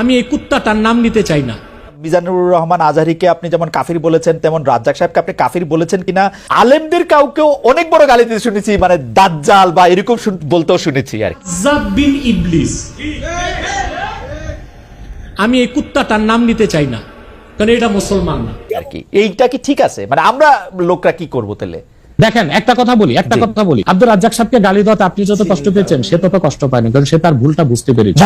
আমি এই কুত্তাটার নাম নিতে চাই না। মিজানুর রহমান আজহারিকে আপনি যেমন কাফির বলেছেন তেমন রাজ্জাক সাহেবকে আপনি কাফির বলেছেন কিনা আলেমদের কাউকেও অনেক বড় গালি দিতে শুনেছি মানে দাজ্জাল বা এরকম বলতেও শুনেছি আর কি। ইবলিস। আমি এই কুত্তাটার নাম নিতে চাই না কারণ এটা মুসলমান না। আর কি এইটা কি ঠিক আছে? মানে আমরা লোকরা কি করব তাহলে? দেখেন একটা কথা বলি একটা কথা বলি। আব্দুল রাজ্জাক সাহেবকে গালি দেওয়াতে আপনি যত কষ্ট পেয়েছেন সে তত কষ্ট পায়নি কারণ সে তার ভুলটা বুঝতে পেরেছে।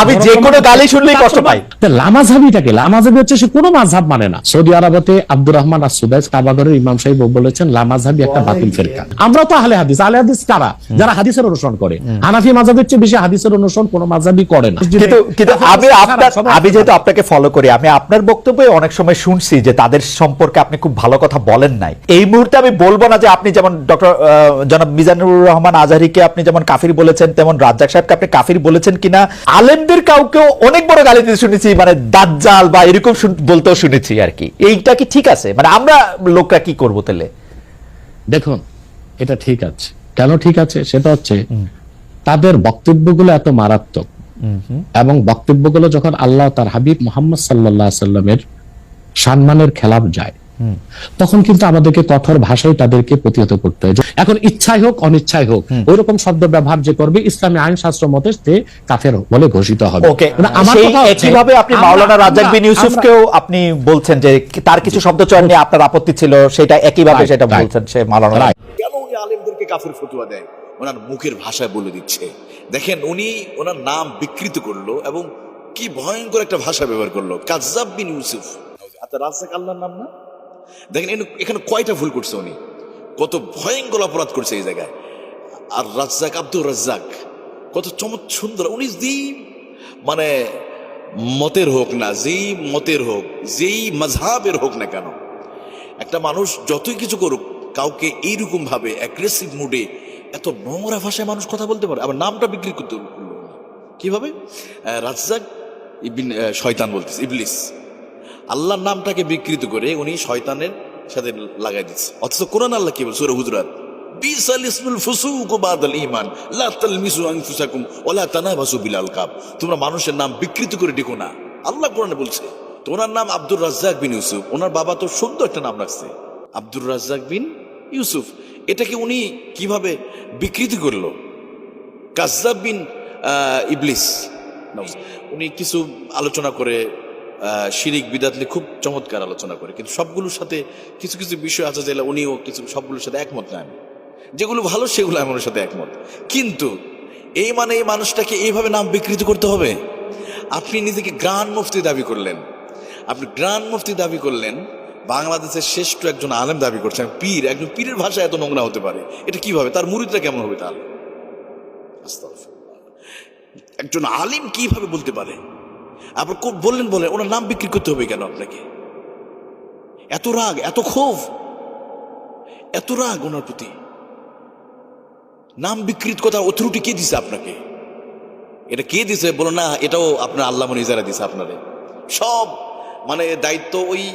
আমি যে কোনো গালি শুনলেই কষ্ট পাই লামাজাবিটাকে লামাজাবি হচ্ছে সে কোনো মাঝহাব মানে না। সৌদি আরবতে আব্দুর রহমান আর সুদাইস কাবাগরের ইমাম সাহেব বলেছেন লামাজাবি একটা বাতিল ফেরকা। আমরা তো আহলে হাদিস। আহলে হাদিস কারা? যারা হাদিসের অনুসরণ করে। হানাফি মাঝহাবের চেয়ে বেশি হাদিসের অনুসরণ কোনো মাঝহাবি করে না। কিন্তু কিন্তু আমি আপনার আমি যেহেতু আপনাকে ফলো করি আমি আপনার বক্তব্যে অনেক সময় শুনছি যে তাদের সম্পর্কে আপনি খুব ভালো কথা বলেন নাই। এই মুহূর্তে আমি বলব না যে আপনি যেমন ডক্টর জনাব মিজানুর রহমান আজহারিকে আপনি যেমন কাফির বলেছেন তেমন রাজ্জাক সাহেবকে আপনি কাফির বলেছেন কিনা আলেমদের কাউকেও অনেক বড় গালি দিতে শুনেছি মানে দাজ্জাল বা এরকম বলতেও শুনেছি আর কি। এইটা কি ঠিক আছে? মানে আমরা লোকরা কি করব তাহলে? দেখুন এটা ঠিক আছে। কেন ঠিক আছে? সেটা হচ্ছে তাদের বক্তব্যগুলো এত মারাত্মক। এবং বক্তব্যগুলো যখন আল্লাহ তার হাবিব মোহাম্মদ সাল্লাহ সাল্লামের সম্মানের খেলাফ যায় তখন কিন্তু আমাদেরকে কঠোর ভাষায় তাদেরকে প্রতিহত করতে হয়। এখন ইচ্ছাই হোক অনিচ্ছাই হোক ওই রকম শব্দ ব্যবহার যে করবে ইসলামী আইন শাস্ত্র মতে সে কাফের বলে ঘোষিত হবে। আমার সেই কথা একইভাবে আপনি মাওলানা রাজ্জাক বিন ইউসুফকেও আপনি বলছেন যে তার কিছু শব্দ চয়ন নিয়ে আপনার আপত্তি ছিল সেটা একইভাবে সেটা বলছেন সে মাওলানা Right. কেন উনি আলেমদেরকে কাফের ফতুয়া দেয়? ওনার মুখের ভাষায় বলে দিচ্ছে। দেখেন উনি ওনার নাম বিকৃত করল এবং কি ভয়ঙ্কর একটা ভাষা ব্যবহার করল। কাজাব বিন ইউসুফ। আচ্ছা রাজ্জাক আল্লাহর নাম না? দেখেন এখানে- কয়টা ভুল করছে উনি? কত ভয়ঙ্কর অপরাধ করছে এই জায়গায়। আর রাজ্জাক, আব্দুর রাজ্জাক, কত চমৎ সুন্দর। উনি যেই মানে মতের হোক না, যেই মতের হোক, যেই মজহাবের হোক না কেন, একটা মানুষ যতই কিছু করুক, কাউকে এইরকম ভাবে অ্যাগ্রেসিভ মুডে এত নোংরা ভাষায় মানুষ কথা বলতে পারে। আবার নামটা বিক্রি করতে কীভাবে? রাজ্জাক ইবিন শয়তান বলতেছে, ইবলিস। আল্লাহর নামটাকে বিকৃত করে উনি শয়তানের সাথে লাগাই দিচ্ছে। অথচ কোরআন আল্লাহ কি বলছে সূরা হুজুরাত। বিল মানুষের নাম বিকৃত করে ডেকো না। আল্লাহ কোরআনে বলছে ওনার নাম আব্দুর রাজ্জাক বিন ইউসুফ। ওনার বাবা তো সুন্দর একটা নাম রাখছে। আব্দুর রাজ্জাক বিন ইউসুফ। এটাকে উনি কীভাবে বিকৃতি করল? কাজ্জাব বিন ইবলিস। উনি কিছু আলোচনা করে শিরিক বিদাতলে খুব চমৎকার আলোচনা করে। কিন্তু সবগুলোর সাথে কিছু কিছু বিষয় আছে যেগুলো উনিও কিছু, সবগুলোর সাথে একমত না আমি। যেগুলো ভালো, সেগুলো আমি ওনার সাথে একমত। কিন্তু এই মানে এই মানুষটাকে এইভাবে নাম বিকৃত করতে হবে? আপনি নিজেকে গ্রান মুফতি দাবি করলেন। আপনি গ্রান মুফতি দাবি করলেন, বাংলাদেশের শ্রেষ্ঠ একজন আলেম দাবি করছেন, পীর, একজন পীরের ভাষা এত নোংরা হতে পারে। এটা কীভাবে? তার মুরিদরা কেমন হবে তাহলে? একজন আলিম কীভাবে বলতে পারে? আবার বললেন বলে ওনার নাম বিক্রি করতে হবে কেন আপনাকে? এত রাগ, এত ক্ষোভ, এত রাগ ওনার প্রতি। নাম বিকৃত কথা, অথরিটি কে দিছে আপনাকে? এটা কে দিছে? বলো না, এটাও আপনার আল্লাহ মনিজারা দিছে আপনারে সব মানে দায়িত্ব ওই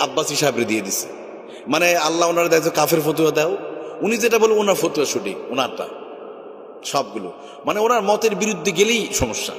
আব্বাসী সাহেবরে দিয়ে দিছে। মানে আল্লাহ ওনার দায়িত্ব কাফের ফতুয়া দাও। উনি যেটা বলব, ওনার ফতুয়া সঠিক, ওনারটা। সবগুলো। মানে ওনার মতের বিরুদ্ধে গেলেই সমস্যা।